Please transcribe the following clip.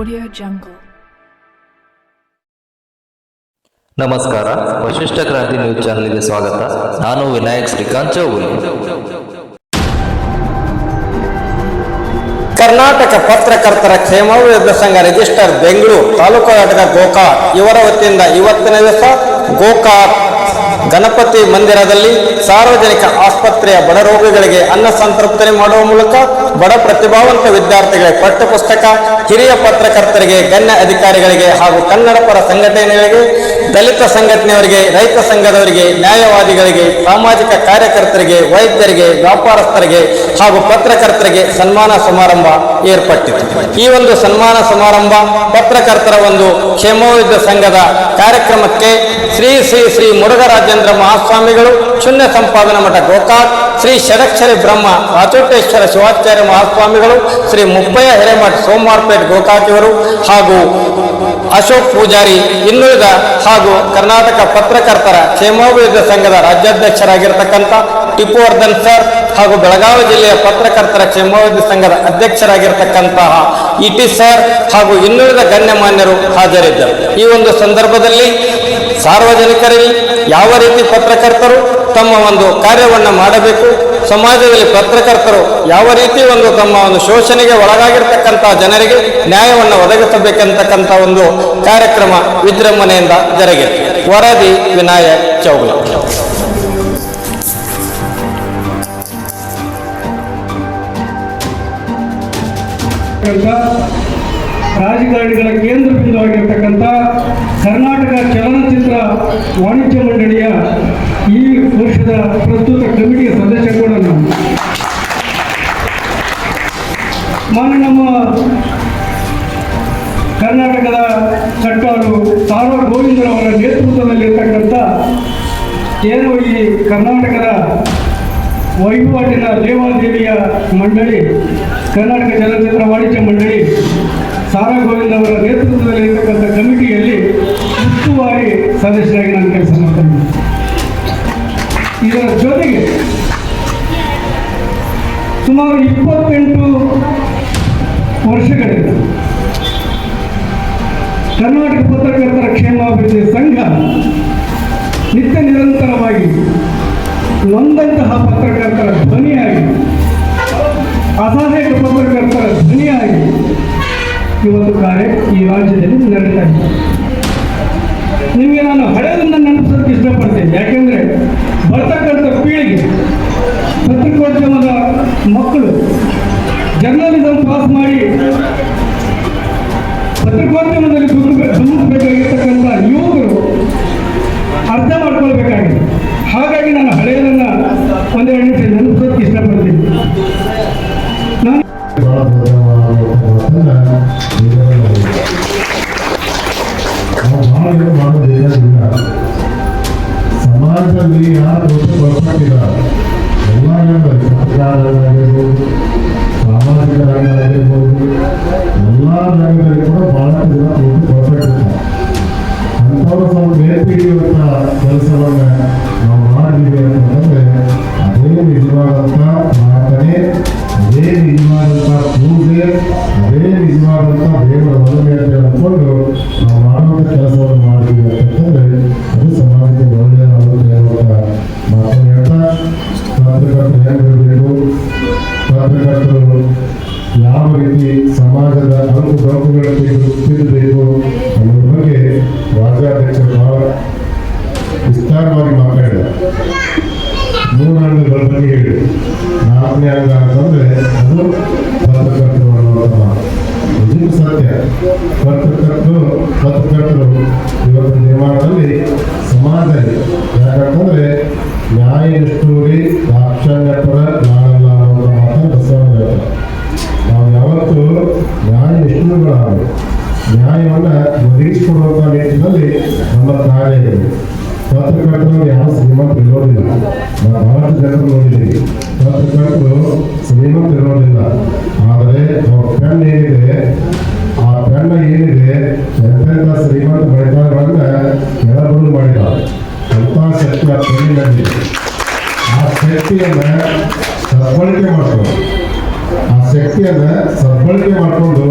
Audio Jungle. ನಮಸ್ಕಾರ. ವಶಿಷ್ಠ ಕ್ರಾಂತಿ news ಚಾನೆಲ್ಗೆ ಸ್ವಾಗತ. ನಾನು ವಿನಾಯಕ್ ಶ್ರೀಕಾಂತ್ ಚೌಗುಲಿ ಕರ್ನಾಟಕ ಪತ್ರಕರ್ತರ ಕ್ಷೇಮಾಭಿವೃದ್ಧಿ ಸಂಘ ರಿಜಿಸ್ಟರ್ ಬೆಂಗಳೂರು ತಾಲೂಕು ಘಟಕ ಗೋಕಾಕ್. ಇವರ ವತಿಯಿಂದ ಇವತ್ತಿನ ದಿವಸ ಗೋಕಾಕ್ ಗಣಪತಿ ಮಂದಿರದಲ್ಲಿ ಸಾರ್ವಜನಿಕ ಆಸ್ಪತ್ರೆಯ ಬಡ ರೋಗಿಗಳಿಗೆ ಅನ್ನ ಸಂತೃಪ್ತನೆ ಮಾಡುವ ಮೂಲಕ ಬಡ ಪ್ರತಿಭಾವಂತ ವಿದ್ಯಾರ್ಥಿಗಳಿಗೆ ಪಠ್ಯಪುಸ್ತಕ, ಹಿರಿಯ ಪತ್ರಕರ್ತರಿಗೆ, ಗಣ್ಯ ಅಧಿಕಾರಿಗಳಿಗೆ ಹಾಗೂ ಕನ್ನಡ ಪರ ಸಂಘಟನೆಗಳಿಗೆ ದಲಿತ ಸಂಘಟನೆಯವರಿಗೆ, ರೈತ ಸಂಘದವರಿಗೆ, ನ್ಯಾಯವಾದಿಗಳಿಗೆ, ಸಾಮಾಜಿಕ ಕಾರ್ಯಕರ್ತರಿಗೆ, ವೈದ್ಯರಿಗೆ, ವ್ಯಾಪಾರಸ್ಥರಿಗೆ ಹಾಗೂ ಪತ್ರಕರ್ತರಿಗೆ ಸನ್ಮಾನ ಸಮಾರಂಭ ಏರ್ಪಟ್ಟಿತ್ತು ಈ ಒಂದು ಸನ್ಮಾನ ಸಮಾರಂಭ ಪತ್ರಕರ್ತರ ಒಂದು ಕ್ಷೇಮೋಯುದ್ಧ ಸಂಘದ ಕಾರ್ಯಕ್ರಮಕ್ಕೆ ಶ್ರೀ ಶ್ರೀ ಶ್ರೀ ಮುರುಘರಾಜೇಂದ್ರ ಮಹಾಸ್ವಾಮಿಗಳು, ಶೂನ್ಯ ಸಂಪಾದನಾ ಮಠ ಗೋಕಾಕ್ ಶ್ರೀ ಷಡಕ್ಷರಿ ಬ್ರಹ್ಮ ರಾಚೋಟೇಶ್ವರ ಶಿವಾಚಾರ್ಯ ಮಹಾಸ್ವಾಮಿಗಳು, ಶ್ರೀ ಮುಪ್ಪಯ್ಯ ಹಿರೇಮಠ ಸೋಮವಾರಪೇಟ್ ಗೋಕಾಕಿಯವರು ಹಾಗೂ ಅಶೋಕ್ ಪೂಜಾರಿ ಇನ್ನುಳಿದ ಹಾಗೂ ಕರ್ನಾಟಕ ಪತ್ರಕರ್ತರ ಕ್ಷೇಮಾಭಿವೃದ್ಧಿ ಸಂಘದ ರಾಜ್ಯಾಧ್ಯಕ್ಷರಾಗಿರ್ತಕ್ಕಂಥ ಟಿಪ್ಪು ವರ್ಧನ್ ಸರ್ ಹಾಗೂ ಬೆಳಗಾವಿ ಜಿಲ್ಲೆಯ ಪತ್ರಕರ್ತರ ಕ್ಷೇಮಾಭಿವೃದ್ಧಿ ಸಂಘದ ಅಧ್ಯಕ್ಷರಾಗಿರ್ತಕ್ಕಂತಹ ಟಿ ಸರ್ ಹಾಗೂ ಇನ್ನುಳಿದ ಗಣ್ಯಮಾನ್ಯರು ಹಾಜರಿದ್ದರು. ಈ ಒಂದು ಸಂದರ್ಭದಲ್ಲಿ ಸಾರ್ವಜನಿಕರಲ್ಲಿ ಯಾವ ರೀತಿ ಪತ್ರಕರ್ತರು ತಮ್ಮ ಒಂದು ಕಾರ್ಯವನ್ನು ಮಾಡಬೇಕು. ಸಮಾಜದಲ್ಲಿ ಪತ್ರಕರ್ತರು ಯಾವ ರೀತಿ ಒಂದು ತಮ್ಮ ಒಂದು ಶೋಷಣೆಗೆ ಒಳಗಾಗಿರ್ತಕ್ಕಂಥ ಜನರಿಗೆ ನ್ಯಾಯವನ್ನು ಒದಗಿಸಬೇಕಂತಕ್ಕಂಥ ಒಂದು ಕಾರ್ಯಕ್ರಮ ವಿಜೃಂಭಣೆಯಿಂದ ಜರುಗಿದೆ ವರದಿ ವಿನಾಯಕ್ ಚೌಗುಲ. ರಾಜಕಾರಣಿಗಳ ಕೇಂದ್ರ ಬಿಂದುವಾಗಿರ್ತಕ್ಕಂಥ ಕರ್ನಾಟಕ ಚಲನಚಿತ್ರ ವಾಣಿಜ್ಯ ಮಂಡಳಿಯ ಈ ವರ್ಷದ ಪ್ರಸ್ತುತ ಕಮಿಟಿಯ ಸದಸ್ಯ ಕೂಡ ನಾನು. ಮಾನ್ಯ ನಮ್ಮ ಕರ್ನಾಟಕದ ಸರ್ಕಾರವು ಸಾರ್ವ ಗೋವಿಂದರವರ ನೇತೃತ್ವದಲ್ಲಿರ್ತಕ್ಕಂಥ ಏನು ಈ ಕರ್ನಾಟಕದ ವಹಿವಾಟಿನ ದೇವಾದೇವಿಯ ಮಂಡಳಿ, ಕರ್ನಾಟಕ ಚಲನಚಿತ್ರ ವಾಣಿಜ್ಯ ಮಂಡಳಿ ಸಾರಾ ಗೋವಿಂದ್ ಅವರ ನೇತೃತ್ವದಲ್ಲಿ ಇರತಕ್ಕಂಥ ಕಮಿಟಿಯಲ್ಲಿ ಉಸ್ತುವಾರಿ ಸದಸ್ಯರಾಗಿ ನಾನು ಕೆಲಸ ಮಾಡ್ತೇನೆ ಇದರ ಜೊತೆಗೆ ಸುಮಾರು ಇಪ್ಪತ್ತೆಂಟು ವರ್ಷಗಳಿಂದ. ಕರ್ನಾಟಕ ಪತ್ರಕರ್ತರ ಕ್ಷೇಮಾಭಿವೃದ್ಧಿ ಸಂಘ ನಿತ್ಯ ನಿರಂತರವಾಗಿ ನೊಂದಂತಹ ಪತ್ರಕರ್ತರ ಧ್ವನಿಯಾಗಿ ಅಸಹಾಯಕ ಪತ್ರಕರ್ತರ ಧ್ವನಿಯಾಗಿ ಇವತ್ತು ಕಾರ್ಯ ಈ ರಾಜ್ಯದಲ್ಲಿ ನಡೀತಾ ಇದೆ. ನಿಮಗೆ ನಾನು ಹಳೆಯದನ್ನು ನೆನಪಿಸೋಕೆ ಇಷ್ಟಪಡ್ತೇನೆ. ಯಾಕೆಂದರೆ ಬರ್ತಕ್ಕಂಥ ಪೀಳಿಗೆ ಪತ್ರಿಕೋದ್ಯಮದ ಮಕ್ಕಳು ಜರ್ನಲಿಸಮ್ ಪಾಸ್ ಮಾಡಿ ಪತ್ರಿಕೋದ್ಯಮದಲ್ಲಿ ಬೇಕಾಗಿರ್ತಕ್ಕಂಥ ಯುವಕರು ಅರ್ಥ ಮಾಡ್ಕೊಳ್ಬೇಕಾಗಿದೆ. ಹಾಗಾಗಿ ನಾನು ಹಳೆಯದನ್ನ ಒಂದೆರಡು ನಿಮಿಷ ಸಮಾಜದಲ್ಲಿ ಯಾರು ದೋಷ ಬರ್ಕೊಂಡಿಲ್ಲ ಎಲ್ಲ ರಂಗದಲ್ಲಿ ಪತ್ರಕಾರರಾಗಿರ್ಬೋದು ಸಾಮಾಜಿಕ ರಂಗವಾಗಿರ್ಬೋದು ಎಲ್ಲ ರಂಗದಲ್ಲಿ ಕೂಡ ಬಹಳಷ್ಟು ಜನ ದೋಷ ಬರ್ಕೊಂಡಿರ್ತಾರೆ ಅಂಥವ್ರು ನಾವು ಬೇರ್ಪಿಡಿಯುವಂಥ ಕೆಲಸವನ್ನ ನಾವು ಮಾಡಿದ್ದೀವಿ ಅಂತಂದ್ರೆ, ಅದೇ ನಿಜವಾದಂಥ ಪ್ರಾರ್ಥನೆ, ಅದೇ ನಿಜವಾದಂಥ ಪೂಜೆ, ಅದೇ ನಿಜವಾದಂಥ ದೇವರ ಮನವಿ ಅಂತ ಹೇಳ್ಕೊಂಡು ನಾವು ಮಾಡುವಂಥ ಕೆಲಸವನ್ನು ತಿಳಿಬೇಕು ಅನ್ನೋದ್ರ ಬಗ್ಗೆ ಬಹಳ ವಿಸ್ತಾರವಾಗಿ ಮಾತಾಡಿದ. ಮೂರು ಬಗ್ಗೆ ಹೇಳಿ ನಾಲ್ಕನೇ ಅಂಗ ಅಂತಂದ್ರೆ ಅದು ಪತ್ರಕರ್ತರು ಅನ್ನುವಂಥ ನಿಜಕ್ಕೂ ಸತ್ಯ ಪತ್ರಕರ್ತರು ಪತ್ರಕರ್ತರು ನಿರ್ಮಾಣದಲ್ಲಿ ಸಮಾಜ ಯಾಕಂತಂದ್ರೆ ನ್ಯಾಯ ನಿಷ್ಠೂರಿ ದಾಕ್ಷಣ್ಯ ನಿಷ್ಠುರಗಳಾಗಬೇಕು ನ್ಯಾಯವನ್ನು ಒದಗಿಸಿಕೊಡುವಂಥ ನಿಟ್ಟಿನಲ್ಲಿ ನಮ್ಮ ಕಾರ್ಯ ಇದೆ ಪತ್ರಕರ್ತರು ಯಾವ ಶ್ರೀಮಂತ ಇರೋದಿಲ್ಲ ನಾವು ಬಹಳಷ್ಟು ಜನರು ನೋಡಿದ್ದೀವಿ. ಪತ್ರಕರ್ತರು ಶ್ರೀಮಂತ ಇರೋದಿಲ್ಲ ಆದರೆ ಅವ್ರ ಪೆನ್ ಏನಿದೆ, ಆ ಪೆನ್ನ ಏನಿದೆ, ಎಂತೆಂಥ ಶ್ರೀಮಂತ ಬಳಿತಾರಗಳನ್ನ ಕೆಳಬಂದು ಮಾಡಿದ್ದಾರೆ ಅಂಥ ಶಕ್ತಿ ಆ ಪೆನ್ನಿನಲ್ಲಿ. ಆ ಶಕ್ತಿಯನ್ನ ಸದ್ಬಳಕೆ ಮಾಡ್ಕೊಂಡು. ಆ ಶಕ್ತಿಯನ್ನ ಸದ್ಬಳಕೆ ಮಾಡಿಕೊಂಡು